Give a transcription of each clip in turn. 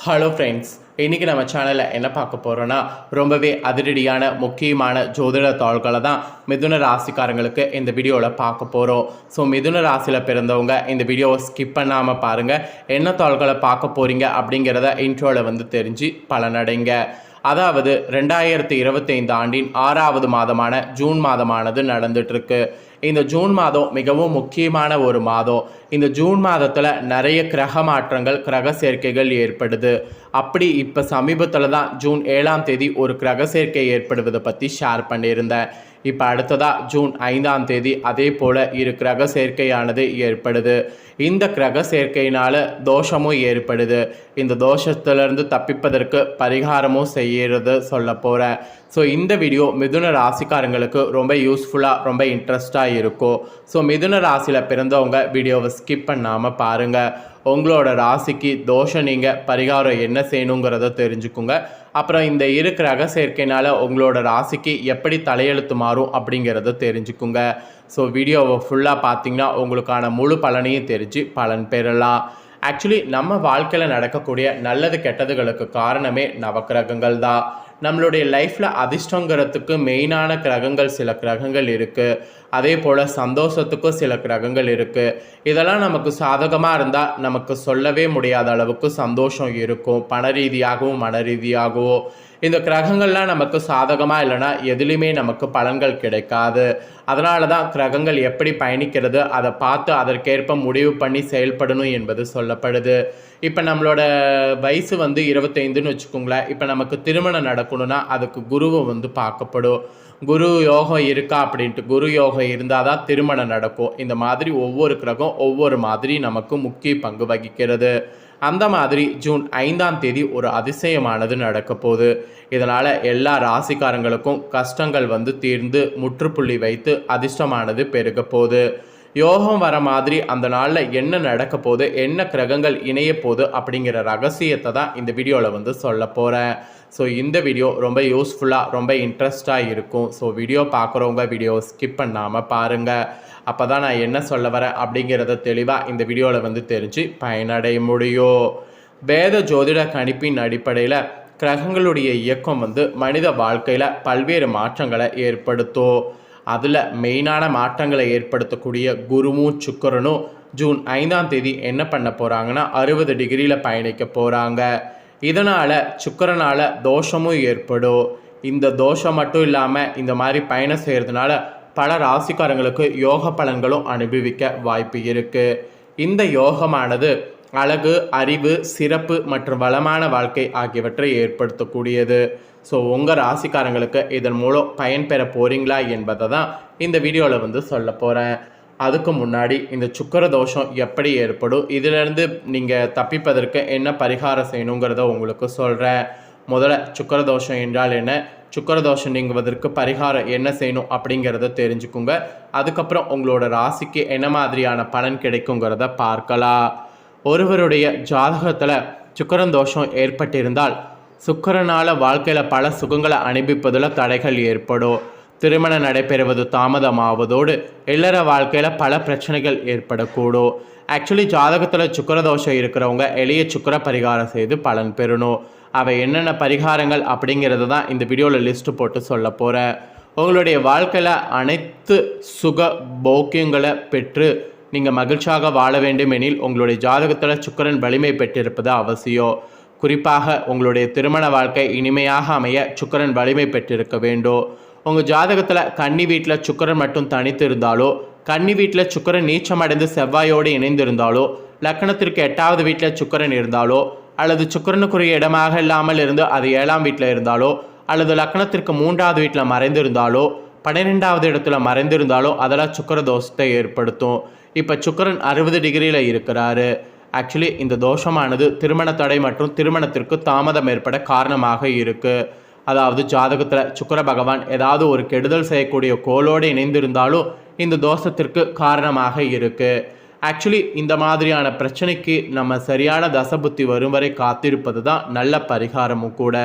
Hello friends இன்றைக்கி நம்ம சேனலில் என்ன பார்க்க போகிறோன்னா ரொம்பவே அதிரடியான முக்கியமான ஜோதிட தாள்களை தான் மிதுன ராசிக்காரங்களுக்கு இந்த வீடியோவில் பார்க்க போகிறோம் ஸோ மிதுன ராசியில் பிறந்தவங்க இந்த வீடியோவை ஸ்கிப் பண்ணாமல் பாருங்கள் என்ன தாள்களை பார்க்க போகிறீங்க அப்படிங்கிறத இன்ட்ரோவில் வந்து தெரிஞ்சு பலனடைங்க. அதாவது ரெண்டாயிரத்தி இருபத்தைந்து ஆண்டின் ஆறாவது மாதமான ஜூன் மாதமானது நடந்துட்டுருக்கு இந்த ஜூன் மாதம் மிகவும் முக்கியமான ஒரு மாதம். இந்த ஜூன் மாதத்தில் நிறைய கிரக மாற்றங்கள் கிரக சேர்க்கைகள் ஏற்படுது. அப்படி இப்போ சமீபத்தில் தான் ஜூன் ஏழாம் தேதி ஒரு கிரக சேர்க்கை ஏற்படுவதை பற்றி ஷேர் பண்ணியிருந்தேன். இப்போ அடுத்ததாக ஜூன் ஐந்தாம் தேதி அதே போல் இரு கிரக சேர்க்கையானது ஏற்படுது. இந்த கிரக சேர்க்கையினால் தோஷமும் ஏற்படுது. இந்த தோஷத்திலிருந்து தப்பிப்பதற்கு பரிகாரமும் செய்யறது சொல்ல போகிறேன் ஸோ இந்த வீடியோ மிதுன ராசிக்காரங்களுக்கு ரொம்ப யூஸ்ஃபுல்லாக ரொம்ப இன்ட்ரெஸ்டாக இருக்கும். ஸோ மிதுன ராசியில் பிறந்தவங்க வீடியோவை ஸ்கிப் பண்ணாமல் பாருங்கள் உங்களோட ராசிக்கு தோஷம் நீங்கள் பரிகாரம் என்ன செய்யணுங்கிறத தெரிஞ்சுக்குங்க. அப்புறம் இந்த இரு கிரக சேர்க்கைனால உங்களோட ராசிக்கு எப்படி தலையெழுத்து மாறும் அப்படிங்கிறத தெரிஞ்சுக்குங்க. ஸோ வீடியோவை ஃபுல்லாக பார்த்தீங்கன்னா உங்களுக்கான முழு பலனையும் தெரிஞ்சு பலன் பெறலாம். ஆக்சுவலி நம்ம வாழ்க்கையில் நடக்கக்கூடிய நல்லது கெட்டதுகளுக்கு காரணமே நவக்கிரகங்கள் தான் நம்மளுடைய லைஃப்பில் அதிர்ஷ்டங்கிறதுக்கு மெயினான கிரகங்கள் சில கிரகங்கள் இருக்குது அதே போல் சந்தோஷத்துக்கும் சில கிரகங்கள் இருக்குது இதெல்லாம் நமக்கு சாதகமாக இருந்தால் நமக்கு சொல்லவே முடியாத அளவுக்கு சந்தோஷம் இருக்கும். பண ரீதியாகவும் மன ரீதியாகவும் இந்த கிரகங்கள்லாம் நமக்கு சாதகமாக இல்லைன்னா எதுலேயுமே நமக்கு பலன்கள் கிடைக்காது. அதனால தான் கிரகங்கள் எப்படி பயணிக்கிறது அதை பார்த்து அதற்கேற்ப முடிவு பண்ணி செயல்படணும் என்பது சொல்லப்படுது. இப்போ நம்மளோட வயசு வந்து இருபத்தைந்துன்னு வச்சுக்கோங்களேன் இப்போ நமக்கு திருமணம் நடக்கணும்னா அதுக்கு குருவை வந்து பார்க்கப்படும். குரு யோகம் இருக்கா அப்படின்ட்டு குரு யோகம் இருந்தால் தான் திருமணம் நடக்கும். இந்த மாதிரி ஒவ்வொரு கிரகம் ஒவ்வொரு மாதிரி நமக்கு முக்கிய பங்கு வகிக்கிறது. அந்த மாதிரி ஜூன் ஐந்தாம் தேதி ஒரு அதிசயமானது நடக்க போகுது. இதனால் எல்லா ராசிக்காரங்களுக்கும் கஷ்டங்கள் வந்து தீர்ந்து முற்றுப்புள்ளி வைத்து அதிர்ஷ்டமானது பெருக போகுது. யோகம் வர மாதிரி அந்த நாளில் என்ன நடக்க போகுது என்ன கிரகங்கள் இணைய போகுது அப்படிங்கிற ரகசியத்தை தான் இந்த வீடியோவில் வந்து சொல்ல போகிறேன் ஸோ இந்த வீடியோ ரொம்ப யூஸ்ஃபுல்லாக ரொம்ப இன்ட்ரெஸ்டாக இருக்கும். ஸோ வீடியோ பார்க்குறவங்க வீடியோ ஸ்கிப் பண்ணாமல் பாருங்கள் அப்போ தான் நான் என்ன சொல்ல வரேன் அப்படிங்கிறத தெளிவாக இந்த வீடியோவில் வந்து தெரிஞ்சு பயனடைய முடியும். வேத ஜோதிட கணிப்பின் அடிப்படையில் கிரகங்களுடைய இயக்கம் வந்து மனித வாழ்க்கையில் பல்வேறு மாற்றங்களை ஏற்படுத்தும். அதில் மெயினான மாற்றங்களை ஏற்படுத்தக்கூடிய குருவும் சுக்கரனும் ஜூன் ஐந்தாம் தேதி என்ன பண்ண போகிறாங்கன்னா அறுபது டிகிரியில் பயணிக்க போகிறாங்க இதனால் சுக்கரனால் தோஷமும் ஏற்படும். இந்த தோஷம் மட்டும் இல்லாமல் இந்த மாதிரி பயணம் செய்கிறதுனால பல ராசிக்காரங்களுக்கு யோக பலன்களும் அனுபவிக்க வாய்ப்பு இருக்குது இந்த யோகமானது அழகு அறிவு சிறப்பு மற்றும் வளமான வாழ்க்கை ஆகியவற்றை ஏற்படுத்தக்கூடியது. ஸோ உங்கள் ராசிக்காரங்களுக்கு இதன் மூலம் பயன் பெற போகிறீங்களா என்பதை தான் இந்த வீடியோவில் வந்து சொல்ல போகிறேன் அதுக்கு முன்னாடி இந்த சுக்கர தோஷம் எப்படி ஏற்படும் இதிலிருந்து நீங்கள் தப்பிப்பதற்கு என்ன பரிகாரம் செய்யணுங்கிறத உங்களுக்கு சொல்கிறேன் முதல்ல சுக்கர தோஷம் என்றால் என்ன? சுக்கர தோஷம் நீங்குவதற்கு பரிகாரம் என்ன செய்யணும் அப்படிங்கிறத தெரிஞ்சுக்குங்க. அதுக்கப்புறம் உங்களோட ராசிக்கு என்ன மாதிரியான பலன் கிடைக்குங்கிறத பார்க்கலாம். ஒருவருடைய ஜாதகத்தில் சுக்கரந்தோஷம் ஏற்பட்டிருந்தால் சுக்கரனால் வாழ்க்கையில் பல சுகங்களை அனுபவிப்பதில் தடைகள் ஏற்படும். திருமணம் நடைபெறுவது தாமதமாவதோடு இல்லற வாழ்க்கையில் பல பிரச்சனைகள் ஏற்படக்கூடும். ஆக்சுவலி ஜாதகத்தில் சுக்கரதோஷம் இருக்கிறவங்க எளிய சுக்கர பரிகாரம் செய்து பலன் பெறணும். அவை என்னென்ன பரிகாரங்கள் அப்படிங்கிறது தான் இந்த வீடியோவில் லிஸ்ட்டு போட்டு சொல்ல போகிறேன் உங்களுடைய வாழ்க்கையில் அனைத்து சுக போக்கியங்களை பெற்று நீங்கள் மகிழ்ச்சியாக வாழ வேண்டும் எனில் உங்களுடைய ஜாதகத்தில் சுக்கரன் வலிமை பெற்றிருப்பது அவசியம். குறிப்பாக உங்களுடைய திருமண வாழ்க்கை இனிமையாக அமைய சுக்கரன் வலிமை பெற்றிருக்க வேண்டும் உங்கள் ஜாதகத்தில் கன்னி வீட்டில் சுக்கரன் மட்டும் தனித்து இருந்தாலோ கன்னி வீட்டில் சுக்கரன் நீச்சமடைந்து செவ்வாயோடு இணைந்திருந்தாலோ? லக்கணத்திற்கு எட்டாவது வீட்டில் சுக்கரன் இருந்தாலோ? அல்லது சுக்கரனுக்குரிய இடமாக இல்லாமல் இருந்து அது ஏழாம் வீட்டில் இருந்தாலோ? அல்லது லக்கணத்திற்கு மூன்றாவது வீட்டில் மறைந்திருந்தாலோ? பன்னிரெண்டாவது இடத்துல மறைந்திருந்தாலோ? அதெல்லாம் சுக்கர தோஷத்தை ஏற்படுத்தும். இப்போ சுக்கரன் அறுபது டிகிரியில் இருக்கிறாரு. ஆக்சுவலி இந்த தோஷமானது திருமண தடை மற்றும் திருமணத்திற்கு தாமதம் ஏற்பட காரணமாக இருக்குது அதாவது ஜாதகத்தில் சுக்கர பகவான் ஏதாவது ஒரு கெடுதல் செய்யக்கூடிய கோலோடு இணைந்திருந்தாலும் இந்த தோஷத்திற்கு காரணமாக இருக்குது ஆக்சுவலி இந்த மாதிரியான பிரச்சனைக்கு நம்ம சரியான தசபுத்தி வரும் வரை காத்திருப்பது தான் நல்ல பரிகாரமும் கூட.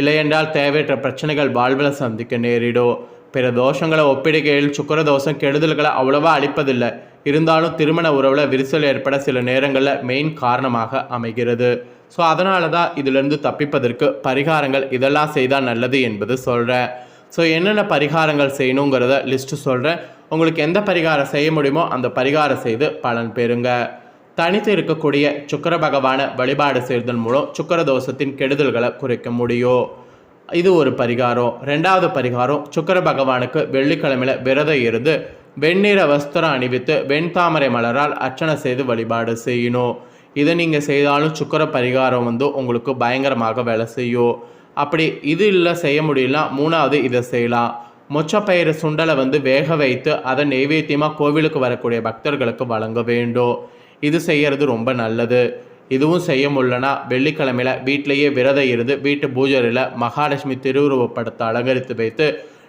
இல்லையென்றால் தேவையற்ற பிரச்சனைகள் வாழ்வில் சந்திக்க நேரிடும். பிற தோஷங்களை ஒப்பிடுகையில் சுக்கர தோஷம் கெடுதல்களை அவ்வளவா அளிப்பதில்லை. இருந்தாலும் திருமண உறவில் விரிசல் ஏற்பட சில நேரங்களில் மெயின் காரணமாக அமைகிறது. ஸோ அதனால தான் இதிலிருந்து தப்பிப்பதற்கு பரிகாரங்கள் இதெல்லாம் செய்தால் நல்லது என்பது சொல்கிறேன் ஸோ என்னென்ன பரிகாரங்கள் செய்யணுங்கிறத லிஸ்ட்டு சொல்கிறேன் உங்களுக்கு எந்த பரிகாரம் செய்ய முடியுமோ அந்த பரிகாரம் செய்து பலன் பெறுங்க. தனித்து இருக்கக்கூடிய சுக்கர பகவானை வழிபாடு செய்வதன் மூலம் சுக்கர தோஷத்தின் கெடுதல்களை குறைக்க முடியும். இது ஒரு பரிகாரம். ரெண்டாவது பரிகாரம் சுக்கர பகவானுக்கு வெள்ளிக்கிழமையில் விரதம் இருந்து வெண்ணிற வஸ்திரம் அணிவித்து வெண்தாமரை மலரால் அர்ச்சனை செய்து வழிபாடு செய்யணும் இதை நீங்கள் செய்தாலும் சுக்கர பரிகாரம் வந்து உங்களுக்கு பயங்கரமாக வேலை செய்யும் அப்படி இது இல்லை செய்ய முடியலனா மூணாவது இதை செய்யலாம். மொச்சப்பயிறு சுண்டலை வந்து வேக வைத்து அதை நெய்வேத்தியமாக கோவிலுக்கு வரக்கூடிய பக்தர்களுக்கு வழங்க வேண்டும் இது செய்யறது ரொம்ப நல்லது. இதுவும் செய்ய முடியலனா வெள்ளிக்கிழமையில் வீட்டிலேயே விரதம் இருந்து வீட்டு பூஜையில் மகாலட்சுமி திருவுருவப்படத்தை அலங்கரித்து வைத்து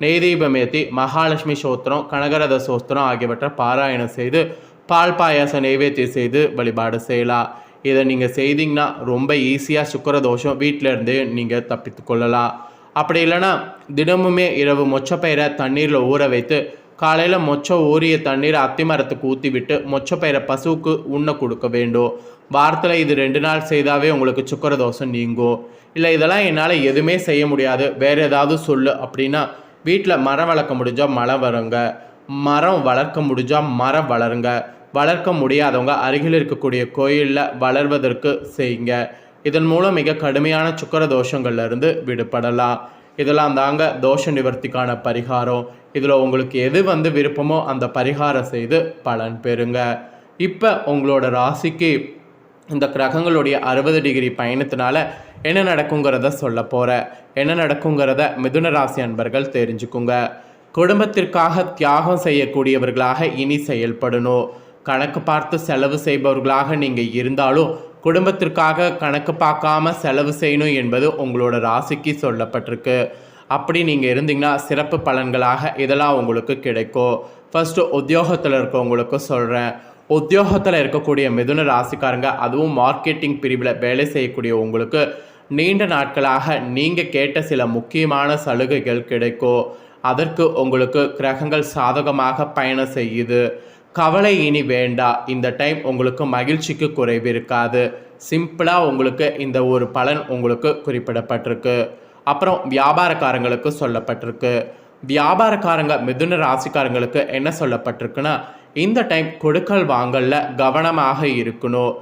நெய் மகாலட்சுமி சோத்திரம் கனகரத சோஸ்திரம் ஆகியவற்றை பாராயணம் செய்து பால் பாயாசம் நைவேத்தியம் செய்து வழிபாடு செய்யலாம் இதை நீங்கள் செய்தீங்கன்னா ரொம்ப ஈஸியாக சுக்கரதோஷம் தோஷம் வீட்டில் இருந்தே நீங்கள் தப்பித்து கொள்ளலாம் அப்படி இல்லைன்னா தினமுமே இரவு மொச்சப்பயிரை தண்ணீரில் ஊற வைத்து காலையில் மொச்ச ஊறிய தண்ணீரை அத்திமரத்துக்கு ஊற்றி விட்டு மொச்சப்பயிரை பசுவுக்கு உண்ண கொடுக்க வேண்டும். வாரத்தில் இது ரெண்டு நாள் செய்தாவே உங்களுக்கு சுக்கரதோஷம் நீங்கும். இல்லை இதெல்லாம் என்னால் எதுவுமே செய்ய முடியாது. வேறு ஏதாவது சொல்லு அப்படின்னா வீட்டில் மரம் வளர்க்க முடிஞ்சால் மழை வருங்க. மரம் வளர்க்க முடிஞ்சால் மரம் வளருங்க. வளர்க்க முடியாதவங்க அருகில் இருக்கக்கூடிய கோயிலில் வளர்வதற்கு செய்யுங்க. இதன் மூலம் மிக கடுமையான சுக்கர தோஷங்கள்லேருந்து விடுபடலாம். இதெல்லாம் தாங்க தோஷ நிவர்த்திக்கான பரிகாரம். இதில் உங்களுக்கு எது வந்து விருப்பமோ அந்த பரிகாரம் செய்து பலன் பெறுங்க. இப்போ உங்களோட ராசிக்கு இந்த கிரகங்களுடைய அறுபது டிகிரி பயணத்தினால என்ன நடக்குங்கிறத சொல்ல போகிறேன் என்ன நடக்குங்கிறத மிதுன ராசி அன்பர்கள் தெரிஞ்சுக்குங்க. குடும்பத்திற்காக தியாகம் செய்யக்கூடியவர்களாக இனி செயல்படணும். கணக்கு பார்த்து செலவு செய்பவர்களாக நீங்கள் இருந்தாலும் குடும்பத்திற்காக கணக்கு பார்க்காம செலவு செய்யணும் என்பது உங்களோட ராசிக்கு சொல்லப்பட்டிருக்கு. அப்படி நீங்கள் இருந்தீங்கன்னா சிறப்பு பலன்களாக இதெல்லாம் உங்களுக்கு கிடைக்கும். ஃபஸ்ட்டு உத்தியோகத்தில் இருக்கவங்களுக்கு சொல்கிறேன் உத்தியோகத்தில் இருக்கக்கூடிய மிதுன ராசிக்காரங்க அதுவும் மார்க்கெட்டிங் பிரிவில் வேலை செய்யக்கூடிய உங்களுக்கு நீண்ட நாட்களாக நீங்கள் கேட்ட சில முக்கியமான சலுகைகள் கிடைக்கும் அதற்கு உங்களுக்கு கிரகங்கள் சாதகமாக பயணம் செய்யுது. கவலை இனி வேண்டாம் இந்த டைம் உங்களுக்கு மகிழ்ச்சிக்கு குறைவு இருக்காது. சிம்பிளாக உங்களுக்கு இந்த ஒரு பலன் உங்களுக்கு குறிப்பிடப்பட்டிருக்கு. அப்புறம் வியாபாரக்காரங்களுக்கு சொல்லப்பட்டிருக்கு. வியாபாரக்காரங்க மிதுன ராசிக்காரங்களுக்கு என்ன சொல்லப்பட்டிருக்குன்னா இந்த டைம் கொடுக்கல் வாங்கலில் கவனமாக இருக்கணும்.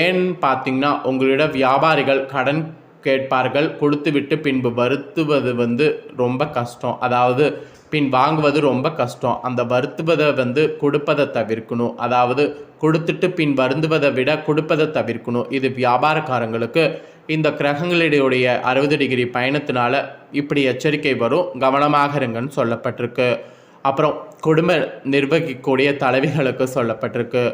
ஏன்னு பார்த்தீங்கன்னா உங்களோட வியாபாரிகள் கடன் கேட்பார்கள். கொடுத்துவிட்டு பின்பு வருத்துவது வந்து ரொம்ப கஷ்டம். அதாவது பின் வாங்குவது ரொம்ப கஷ்டம். அந்த வருத்துவதை வந்து கொடுப்பதை தவிர்க்கணும். அதாவது கொடுத்துட்டு பின் வருந்துவதை விட கொடுப்பதை தவிர்க்கணும். இது வியாபாரக்காரங்களுக்கு இந்த கிரகங்களுடைய அறுபது டிகிரி பயணத்தினால இப்படி எச்சரிக்கை வரும். கவனமாக இருங்கன்னு சொல்லப்பட்டிருக்கு. அப்புறம் குடும்ப நிர்வகிக்கக்கூடிய தலைவிகளுக்கு சொல்லப்பட்டிருக்கு.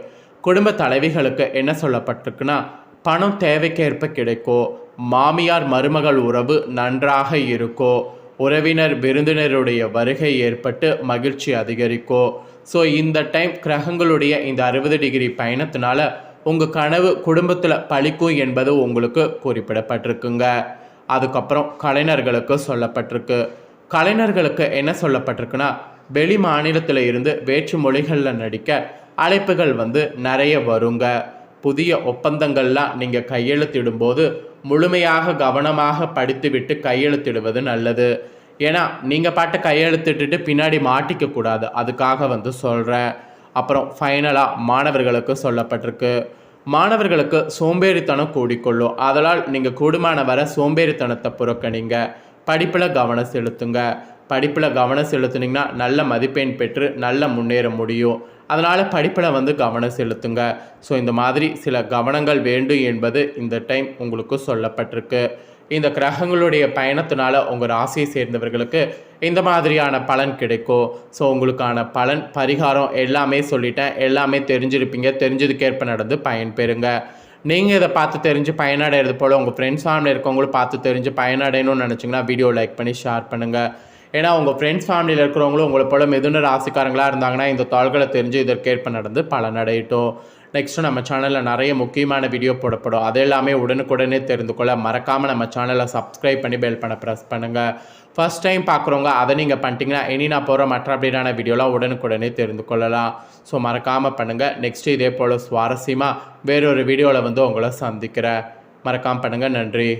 குடும்ப தலைவிகளுக்கு என்ன சொல்லப்பட்டிருக்குன்னா பணம் தேவைக்கேற்ப கிடைக்கும் மாமியார் மருமகள் உறவு நன்றாக இருக்கோ உறவினர் விருந்தினருடைய வருகை ஏற்பட்டு மகிழ்ச்சி அதிகரிக்கும் ஸோ இந்த டைம் கிரகங்களுடைய இந்த அறுபது டிகிரி பயணத்தினால உங்கள் கனவு குடும்பத்தில் பழிக்கும் என்பது உங்களுக்கு குறிப்பிடப்பட்டிருக்குங்க. அதுக்கப்புறம் கலைஞர்களுக்கு சொல்லப்பட்டிருக்கு. கலைஞர்களுக்கு என்ன சொல்லப்பட்டிருக்குன்னா வெளி மாநிலத்தில் இருந்து வேற்று மொழிகளில் நடிக்க அழைப்புகள் வந்து நிறைய வருங்க. புதிய ஒப்பந்தங்கள்லாம் நீங்கள் கையெழுத்திடும்போது முழுமையாக கவனமாக படித்துவிட்டு கையெழுத்திடுவது நல்லது. ஏன்னா நீங்கள் பாட்டு கையெழுத்திட்டுட்டு பின்னாடி மாட்டிக்க கூடாது. அதுக்காக வந்து சொல்கிறேன் அப்புறம் ஃபைனலாக மாணவர்களுக்கு சொல்லப்பட்டிருக்கு. மாணவர்களுக்கு சோம்பேறித்தனம் கூடிக்கொள்ளும். அதனால் நீங்கள் கூடுமான வர சோம்பேறித்தனத்தை புறக்கணிங்க. படிப்பில் கவனம் செலுத்துங்க. படிப்பில் கவனம் செலுத்துனீங்கன்னா நல்ல மதிப்பெண் பெற்று நல்ல முன்னேற முடியும். அதனால் படிப்பில் வந்து கவனம் செலுத்துங்க. ஸோ இந்த மாதிரி சில கவனங்கள் வேண்டும் என்பது இந்த டைம் உங்களுக்கு சொல்லப்பட்டிருக்கு. இந்த கிரகங்களுடைய பயணத்தினால உங்கள் ராசியை சேர்ந்தவர்களுக்கு இந்த மாதிரியான பலன் கிடைக்கும். ஸோ உங்களுக்கான பலன் பரிகாரம் எல்லாமே சொல்லிட்டேன். எல்லாமே தெரிஞ்சிருப்பீங்க. தெரிஞ்சதுக்கேற்ப நடந்து பயன் பெறுங்க நீங்கள் இதை பார்த்து தெரிஞ்சு பயனடைகிறது போல் உங்கள் ஃப்ரெண்ட்ஸ் ஃபேமிலி இருக்கவங்களும் பார்த்து தெரிஞ்சு பயனடையணும்னு நினச்சிங்கன்னா வீடியோ லைக் பண்ணி ஷேர் பண்ணுங்கள் ஏன்னா உங்கள் ஃப்ரெண்ட்ஸ் ஃபேமிலியில் இருக்கிறவங்களும் உங்களை போல் மிதுன ராசிக்காரங்களாக இருந்தாங்கன்னா இந்த தாள்களை தெரிஞ்சு இதற்கேற்ப நடந்து பலனடையட்டும். நெக்ஸ்ட்டு நம்ம சேனலில் நிறைய முக்கியமான வீடியோ போடப்படும். அது எல்லாமே உடனுக்குடனே தெரிந்து கொள்ள மறக்காமல் நம்ம சேனலை சப்ஸ்கிரைப் பண்ணி பெல் பண்ண ப்ரெஸ் பண்ணுங்கள் ஃபஸ்ட் டைம் பார்க்குறவங்க அதை நீங்கள் பண்ணிட்டீங்கன்னா இனி நான் போகிற மற்ற அப்படியான வீடியோலாம் உடனுக்குடனே தெரிந்து கொள்ளலாம். ஸோ மறக்காமல் பண்ணுங்கள் நெக்ஸ்ட்டு இதே போல் சுவாரஸ்யமாக வேறொரு வீடியோவில் வந்து உங்களை சந்திக்கிறேன். மறக்காமல் பண்ணுங்கள் நன்றி.